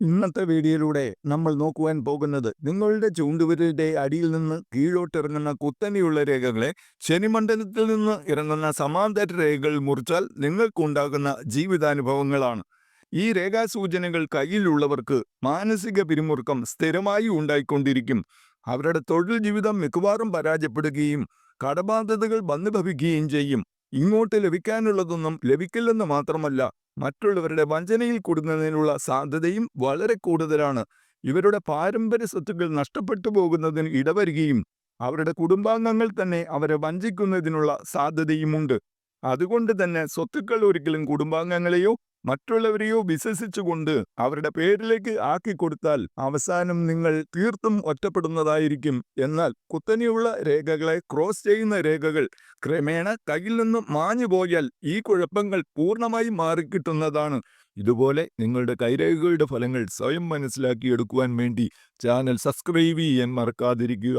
ഇന്നത്തെ വീഡിയോയിലൂടെ നമ്മൾ നോക്കുവാൻ പോകുന്നത് നിങ്ങളുടെ ചൂണ്ടുവിരലിന്റെ അടിയിൽ നിന്ന് കീഴോട്ടിറങ്ങുന്ന കുത്തനെയുള്ള രേഖകളെ ശനിമണ്ഡലത്തിൽ നിന്ന് ഇറങ്ങുന്ന സമാന്തര രേഖകൾ മുറിച്ചാൽ നിങ്ങൾക്കുണ്ടാകുന്ന ജീവിതാനുഭവങ്ങളാണ്. ഈ രേഖാസൂചനകൾ കയ്യിലുള്ളവർക്ക് മാനസിക പിരിമുറുക്കം സ്ഥിരമായി ഉണ്ടായിക്കൊണ്ടിരിക്കും. അവരുടെ തൊഴിൽ ജീവിതം മിക്കവാറും പരാജയപ്പെടുകയും കടബാധ്യതകൾ വന്നുഭവിക്കുകയും ചെയ്യും. ഇങ്ങോട്ട് ലഭിക്കാനുള്ളതൊന്നും ലഭിക്കില്ലെന്ന് മാത്രമല്ല മറ്റുള്ളവരുടെ വഞ്ചനയിൽ കൂടുന്നതിനുള്ള സാധ്യതയും വളരെ കൂടുതലാണ്. ഇവരുടെ പാരമ്പര്യ സ്വത്തുക്കൾ നഷ്ടപ്പെട്ടു പോകുന്നതിന് ഇടവരികയും അവരുടെ കുടുംബാംഗങ്ങൾ തന്നെ അവരെ വഞ്ചിക്കുന്നതിനുള്ള സാധ്യതയുമുണ്ട്. അതുകൊണ്ട് തന്നെ സ്വത്തുക്കൾ ഒരിക്കലും കുടുംബാംഗങ്ങളെയോ മറ്റുള്ളവരെയോ വിശ്വസിച്ചുകൊണ്ട് അവരുടെ പേരിലേക്ക് ആക്കി കൊടുത്താൽ അവസാനം നിങ്ങൾ തീർത്തും ഒറ്റപ്പെടുന്നതായിരിക്കും. എന്നാൽ കുത്തനെയുള്ള രേഖകളെ ക്രോസ് ചെയ്യുന്ന രേഖകൾ ക്രമേണ കയ്യിൽ നിന്നും മാഞ്ഞു പോയാൽ ഈ കുഴപ്പങ്ങൾ പൂർണമായി മാറിക്കിട്ടുന്നതാണ്. ഇതുപോലെ നിങ്ങളുടെ കൈരേഖകളുടെ ഫലങ്ങൾ സ്വയം മനസ്സിലാക്കിയെടുക്കുവാൻ വേണ്ടി ചാനൽ സബ്സ്ക്രൈബ് ചെയ്യാൻ മറക്കാതിരിക്കുക.